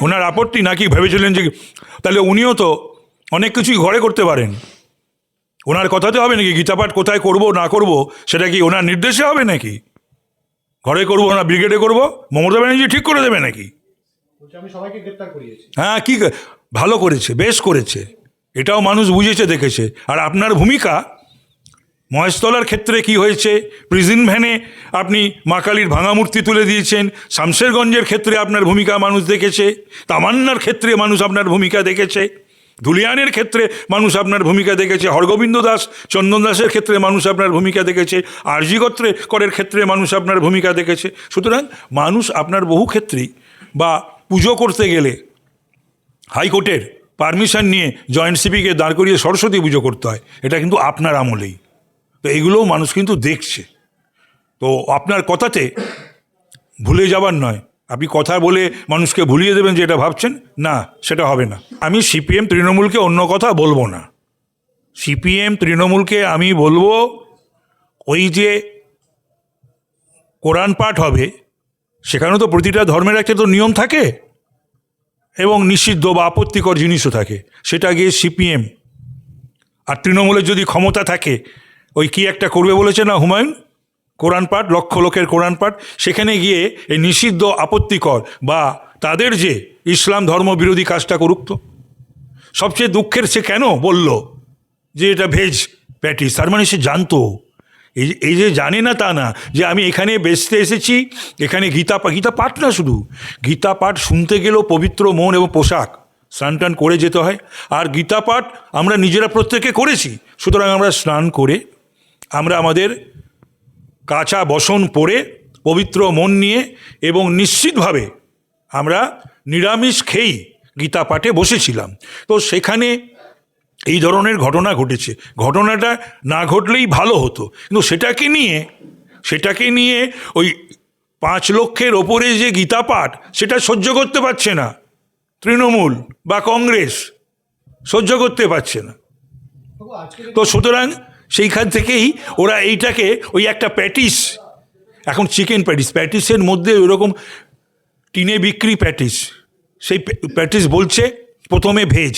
ওনার আপত্তি নাকি ভেবেছিলেন যে তাহলে উনিও তো অনেক কিছুই ঘরে করতে পারেন। ওনার কথাতে হবে নাকি গীতাপাঠ কোথায় করব না করব সেটা কি ওনার নির্দেশে হবে নাকি? ঘরে করব না ব্রিগেডে করব? মমতা ব্যানার্জি ঠিক করে দেবে নাকি? হ্যাঁ কি ভালো করেছে বেশ করেছে। এটাও মানুষ বুঝেছে দেখেছে। আর আপনার ভূমিকা মহেশতলার ক্ষেত্রে কি হয়েছে? প্রিজিন ভ্যানে আপনি মা কালীর ভাঙা মূর্তি তুলে দিয়েছেন। শামশেরগঞ্জের ক্ষেত্রে আপনার ভূমিকা মানুষ দেখেছে। তামান্নার ক্ষেত্রে মানুষ আপনার ভূমিকা দেখেছে। ধুলিয়ানের ক্ষেত্রে মানুষ আপনার ভূমিকা দেখেছে। হরগোবিন্দ দাস, চন্দন দাসের ক্ষেত্রে মানুষ আপনার ভূমিকা দেখেছে। আরজি করের ক্ষেত্রে মানুষ আপনার ভূমিকা দেখেছে। সুতরাং মানুষ আপনার বহু ক্ষেত্রেই বা পুজো করতে গেলে হাইকোর্টের পারমিশন নিয়ে জয়েন্ট সিপিকে দাঁড় করিয়ে সরস্বতী পুজো করতে হয়। এটা কিন্তু আপনার আমলেই। তো এগুলোও মানুষ কিন্তু দেখছে। তো আপনার কথাতে ভুলে যাবার নয়। আপনি কথা বলে মানুষকে ভুলিয়ে দেবেন যে এটা ভাবছেন? না, সেটা হবে না। আমি সিপিএম তৃণমূলকে অন্য কথা বলব না। সিপিএম তৃণমূলকে আমি বলব, ওই যে কোরআন পাঠ হবে, সেখানেও তো প্রতিটা ধর্মের একটা তো নিয়ম থাকে এবং নিষিদ্ধ বা আপত্তিকর জিনিসও থাকে। সেটা গিয়ে সিপিএম। আর তৃণমূলের যদি ক্ষমতা থাকে ওই কি একটা করবে বলেছে না হুমায়ুন? কোরআন পাঠ, লক্ষ লোকের কোরআন পাঠ, সেখানে গিয়ে এই নিষিদ্ধ আপত্তিকর বা তাদের যে ইসলাম ধর্ম বিরোধী কাজটা করুক তো। সবচেয়ে দুঃখের সে কেন বলল যে এটা ভেজ প্যাটিস? তার মানে সে জানতো। এই এই যে জানে না তা না, যে আমি এখানে বেচতে এসেছি, এখানে গীতা গীতা পাঠ না শুধু। গীতা পাঠ শুনতে গেলেও পবিত্র মন এবং পোশাক, স্নান টান করে যেতে হয়। আর গীতা পাঠ আমরা নিজেরা প্রত্যেকে করেছি, সুতরাং আমরা স্নান করে আমরা আমাদের কাঁচা বসন পরে পবিত্র মন নিয়ে এবং নিশ্চিতভাবে আমরা নিরামিষ খেয়েই গীতা পাঠে বসেছিলাম। তো সেখানে এই ধরনের ঘটনা ঘটেছে। ঘটনাটা না ঘটলেই ভালো হতো। কিন্তু সেটাকে নিয়ে সেটাকে নিয়ে ওই পাঁচ লক্ষের ওপরে যে গীতা পাঠ সেটা সহ্য করতে পারছে না। তৃণমূল বা কংগ্রেস সহ্য করতে পারছে না। তো সুতরাং সেইখান থেকেই ওরা এইটাকে ওই একটা প্যাটিস, এখন চিকেন প্যাটিস, প্যাটিসের মধ্যে ওইরকম টিনে বিক্রি প্যাটিস, সেই প্যাটিস বলছে প্রথমে ভেজ,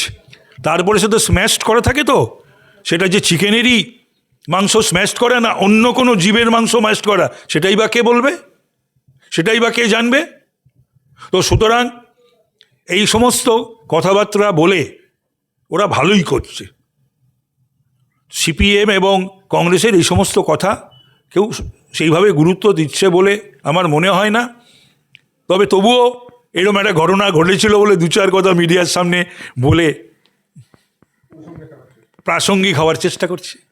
তারপরে সে তো স্ম্যাশড করা থাকে তো, সেটা যে চিকেনেরই মাংস স্ম্যাশড করা না, অন্য কোনো জীবের মাংস ম্যাশড করা, সেটাই বা কে বলবে? সেটাই বা কে জানবে? তো সুতরাং এই সমস্ত কথাবার্তা বলে ওরা ভালোই করছে। সিপিএম এবং কংগ্রেসের এই সমস্ত কথা কেউ সেইভাবে গুরুত্ব দিচ্ছে বলে আমার মনে হয় না। তবে তবুও এরকম একটা ঘটনা ঘটেছিল বলে দু চার কথা মিডিয়ার সামনে বলে প্রাসঙ্গিক হওয়ার চেষ্টা করছে।